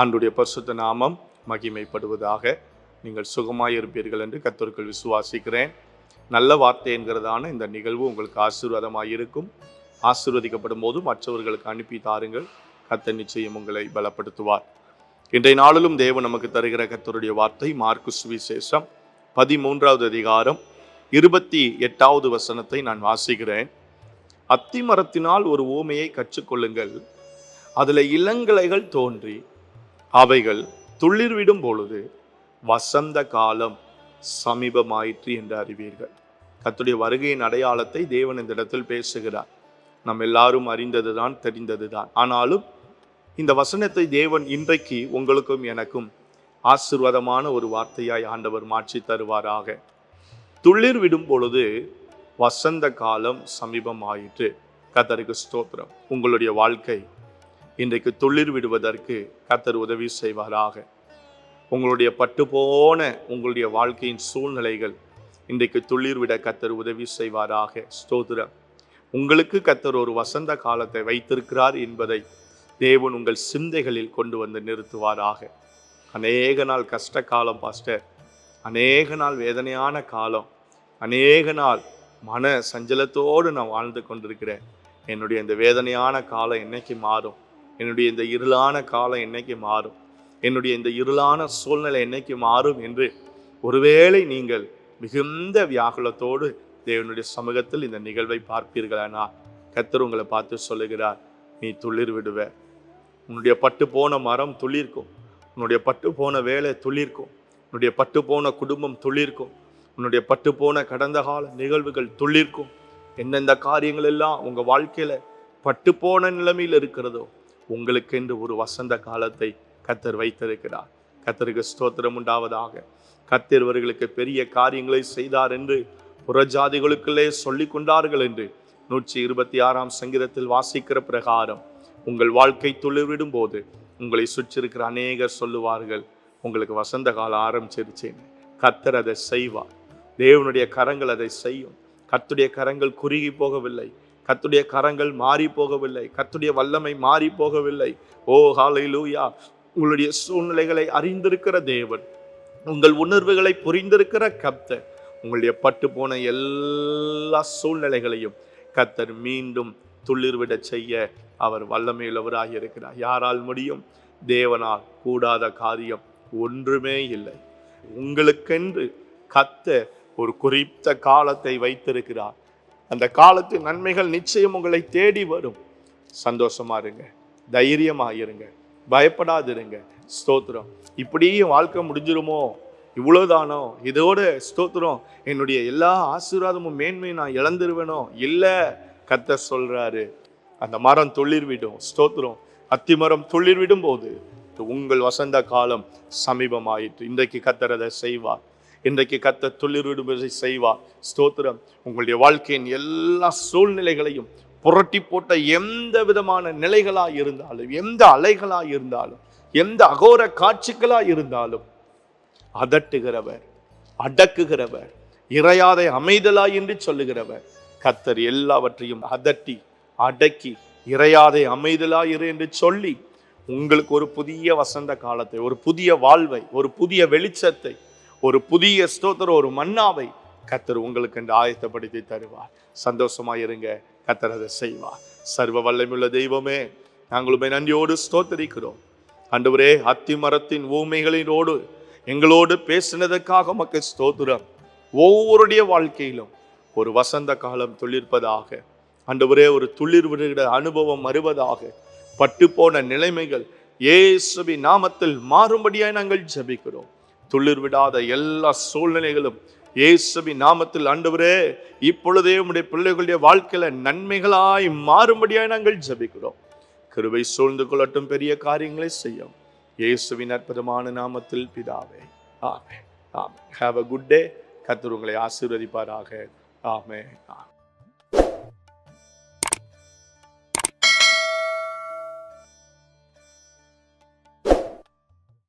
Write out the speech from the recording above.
ஆண்டுடைய பரிசுத்த நாமம் மகிமைப்படுவதாக நீங்கள் சுகமாயிருப்பீர்கள் என்று கத்தோர்கள் விசுவாசிக்கிறேன். நல்ல வார்த்தை என்கிறதான இந்த நிகழ்வு உங்களுக்கு ஆசீர்வாதமாக இருக்கும். ஆசீர்வதிக்கப்படும் போது மற்றவர்களுக்கு அனுப்பி தாருங்கள். கத்த நிச்சயம் உங்களை பலப்படுத்துவார். இன்றைய நாளிலும் தேவன் நமக்கு தருகிற கத்தருடைய வார்த்தை மார்க்கு சுவிசேஷம் பதிமூன்றாவது அதிகாரம் இருபத்தி எட்டாவது வசனத்தை நான் வாசிக்கிறேன். அத்திமரத்தினால் ஒரு ஊமையை கற்றுக்கொள்ளுங்கள். அதில் இளங்கலைகள் தோன்றி அவைகள் துளிர்விடும் பொழுது வசந்த காலம் சமீபமாயிற்று என்று அறிவீர்கள். கத்துடைய வருகையின் அடையாளத்தை தேவன் இந்த இடத்தில் பேசுகிறார். நம்ம எல்லாரும் அறிந்ததுதான் தெரிந்ததுதான். ஆனாலும் இந்த வசனத்தை தேவன் இன்றைக்கு உங்களுக்கும் எனக்கும் ஆசிர்வாதமான ஒரு வார்த்தையாய் ஆண்டவர் மாற்றி தருவாராக. துளிர் விடும் பொழுது வசந்த காலம் சமீபம் ஆயிற்று கத்தருக்கு ஸ்தோத்திரம். உங்களுடைய வாழ்க்கை இன்றைக்கு துளிர் விடுவதற்கு கத்தர் உதவி செய்வாராக. உங்களுடைய பட்டு போன உங்களுடைய வாழ்க்கையின் சூழ்நிலைகள் இன்றைக்கு துளிர் விட கத்தர் உதவி செய்வாராக. ஸ்தோத்திரம். உங்களுக்கு கத்தர் ஒரு வசந்த காலத்தை வைத்திருக்கிறார் என்பதை தேவன் உங்கள் சிந்தைகளில் கொண்டு வந்து நிறுத்துவாராக. அநேக நாள் கஷ்ட காலம் பாஸ்டர். அநேக நாள் வேதனையான காலம். அநேக நாள் மன சஞ்சலத்தோடு நான் வாழ்ந்து கொண்டிருக்கிறேன். என்னுடைய இந்த வேதனையான காலம் என்னைக்கு மாறும்? என்னுடைய இந்த இருளான காலம் என்னைக்கு மாறும்? என்னுடைய இந்த இருளான சூழ்நிலை என்னைக்கு மாறும் என்று ஒருவேளை நீங்கள் மிகுந்த வியாகுலத்தோடு தேவனுடைய சமூகத்தில் இந்த நிகழ்வை பார்ப்பீர்களானா கத்தர் உங்களை பார்த்து சொல்லுகிறார் நீ துளிர் விடுவ. உன்னுடைய பட்டு போன மரம் துளிர்க்கும். உன்னுடைய பட்டு போன வேலை துளிர்க்கும். உன்னுடைய பட்டு போன குடும்பம் துளிர்க்கும். உன்னுடைய பட்டு போன கடந்த கால நிகழ்வுகள் துளிர்க்கும். எந்தெந்த காரியங்கள் எல்லாம் உங்கள் வாழ்க்கையில் பட்டு போன நிலைமையில் இருக்கிறதோ உங்களுக்கென்று ஒரு வசந்த காலத்தை கத்தர் வைத்திருக்கிறார். கத்தருக்கு ஸ்தோத்திரம் உண்டாவதாக. கத்தர் இவர்களுக்கு பெரிய காரியங்களை செய்தார் என்று புறஜாதிகளுக்குள்ளே சொல்லி கொண்டார்கள் என்று நூற்றி இருபத்தி ஆறாம் சங்கீதத்தில் வாசிக்கிற பிரகாரம் உங்கள் வாழ்க்கை துளிர்விடும் போது உங்களை சுற்றிருக்கிற அநேகர் சொல்லுவார்கள் உங்களுக்கு வசந்த காலம் ஆரம்பிச்சிருச்சேன்னு கத்தர் அதை செய்வார். தேவனுடைய கரங்கள் அதை செய்யும். கத்துடைய கரங்கள் குறுகி போகவில்லை. கத்துடைய கரங்கள் மாறி போகவில்லை. கத்துடைய வல்லமை மாறி போகவில்லை. ஓ ஹாலை லூயா உங்களுடைய சூழ்நிலைகளை அறிந்திருக்கிற தேவன் உங்கள் உணர்வுகளை புரிந்திருக்கிற கப்தர் உங்களுடைய பட்டு போன எல்லா சூழ்நிலைகளையும் கத்தர் மீண்டும் துளிர்விட செய்ய அவர் வல்லமையுள்ளவராக இருக்கிறார். யாரால் முடியும்? தேவனால் கூடாத காரியம் ஒன்றுமே இல்லை. உங்களுக்கென்று கத்த ஒரு குறித்த காலத்தை வைத்திருக்கிறார். அந்த காலத்து நன்மைகள் நிச்சயம் உங்களை தேடி வரும். சந்தோஷமா இருங்க. தைரியமா இருங்க. பயப்படாதிருங்க. ஸ்தோத்திரம். இப்படியும் வாழ்க்கை முடிஞ்சிருமோ? இவ்வளோதானோ இதோட ஸ்தோத்திரம். என்னுடைய எல்லா ஆசீர்வாதமும் மேன்மையும் நான் இழந்துருவேனோ? இல்லை கத்த சொல்றாரு. அந்த மரம் துளிர் விடும் ஸ்தோத்திரம். அத்தி மரம் விடும் போது உங்கள் வசந்த காலம் சமீபமாயிற்று. இன்றைக்கு கத்துறதை செய்வார். இன்றைக்கு கத்த துளிர் செய்வார். ஸ்தோத்திரம். உங்களுடைய வாழ்க்கையின் எல்லா சூழ்நிலைகளையும் புரட்டி போட்ட எந்த விதமான நிலைகளாக இருந்தாலும் எந்த அலைகளாக இருந்தாலும் எந்த அகோர காட்சிகளாக இருந்தாலும் அதட்டுகிறவர் அடக்குகிறவர் இறையாதை அமைதலா என்று சொல்லுகிறவர் கத்தர் எல்லாவற்றையும் அதட்டி அடக்கி இறையாதை அமைதலா இரு என்று சொல்லி உங்களுக்கு ஒரு புதிய வசந்த காலத்தை ஒரு புதிய வாழ்வை ஒரு புதிய வெளிச்சத்தை ஒரு புதிய ஸ்தோத்திரம் ஒரு மன்னாவை கத்தர் உங்களுக்கு என்று ஆயத்தப்படுத்தி தருவார். சந்தோஷமா இருங்க கத்தர் அதை செய்வார். சர்வ வல்லமுள்ள தெய்வமே நாங்களுமே நன்றியோடு ஸ்தோத்தரிக்கிறோம். அன்றுவரே அத்தி மரத்தின் ஊமைகளினோடு எங்களோடு பேசினதற்காக மக்கள் ஸ்தோத்திரம். ஒவ்வொருடைய வாழ்க்கையிலும் ஒரு வசந்த காலம் துளிர்ப்பதாக அன்றுவரே ஒரு துளிர் விடுகிற அனுபவம் வருவதாக பட்டு போன நிலைமைகள் ஏசுபி நாமத்தில் மாறும்படியாக நாங்கள் ஜெபிக்கிறோம். துளிர் விடாத எல்லா சூழ்நிலைகளும் இயேசுவி நாமத்தில் ஆண்டவரே இப்பொழுதே உம்முடைய பிள்ளைகளுடைய வாழ்க்கையில நன்மைகளாய் மாறும்படியாய் நாங்கள் ஜபிக்கிறோம். கிருவை சூழ்ந்து கொள்ளட்டும் பெரிய காரியங்களை செய்யும். இயேசுவின் அற்புதமான நாமத்தில் பிதாவே ஆமே ஆமே ஹாவ் அ குட் டே கத்தர் உங்களை ஆசீர்வதிப்பாராக. ஆமே ஆமே